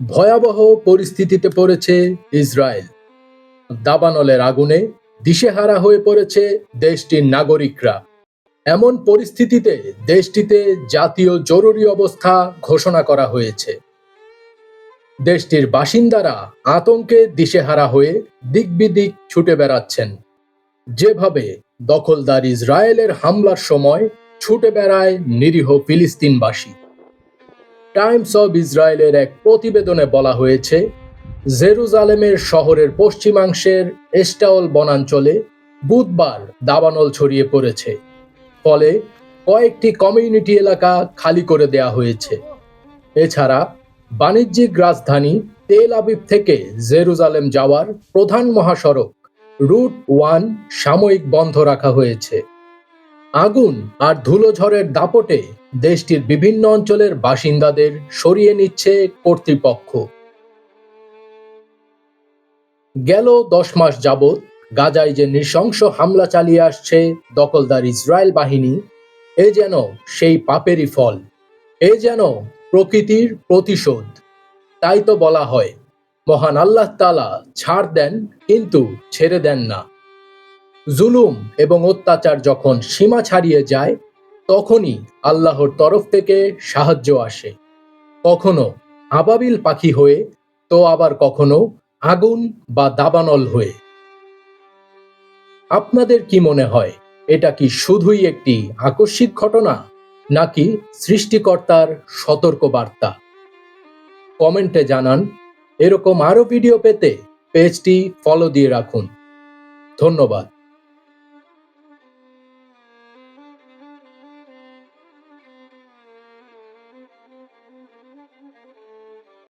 ভয়াবহ পরিস্থিতিতে পড়েছে ইসরায়েল। দাবানলের আগুনে দিশেহারা হয়ে পড়েছে দেশটির নাগরিকরা। এমন পরিস্থিতিতে দেশটিতে জাতীয় জরুরি অবস্থা ঘোষণা করা হয়েছে। দেশটির বাসিন্দারা আতঙ্কে দিশেহারা হয়ে দিকবিদিক ছুটে বেড়াচ্ছেন। যেভাবে দখলদার ইসরায়েলের হামলার সময় ছুটে বেড়ায় নিরীহ ফিলিস্তিনবাসী। টাইমস অব ইসরায়েলের এক প্রতিবেদনে বলা হয়েছে, জেরুজালেমের শহরের পশ্চিমাংশের এস্টাওল বনাঞ্চলে বুধবার দাবানল ছড়িয়ে পড়েছে। ফলে কয়েকটি কমিউনিটি এলাকা খালি করে দেয়া হয়েছে। এছাড়া বাণিজ্যিক রাজধানী তেল আবিব থেকে জেরুজালেম যাওয়ার প্রধান মহাসড়ক রুট ওয়ান সাময়িক বন্ধ রাখা হয়েছে। আগুন আর ধুলোঝড়ের দাপটে দেশটির বিভিন্ন অঞ্চলের বাসিন্দাদের সরিয়ে নিচ্ছে কর্তৃপক্ষ। গেল দশ মাস যাবৎ গাজায় যে নৃশংস হামলা চালিয়ে আসছে দখলদার ইসরায়েল বাহিনী, এ যেন সেই পাপেরই ফল, এ যেন প্রকৃতির প্রতিশোধ। তাই তো বলা হয়, মহান আল্লাহ তালা ছাড় দেন কিন্তু ছেড়ে দেন না। জুলুম এবং অত্যাচার যখন সীমা ছাড়িয়ে যায়, তখনই আল্লাহর তরফ থেকে সাহায্য আসে। কখনো আবাবিল পাখি হয়ে, তো আবার কখনো আগুন বা দাবানল হয়ে। আপনাদের কি মনে হয়, এটা কি শুধুই একটি আকস্মিক ঘটনা, নাকি সৃষ্টিকর্তার সতর্ক বার্তা কমেন্টে জানান। এরকম আরও ভিডিও পেতে পেজটি ফলো দিয়ে রাখুন। ধন্যবাদ।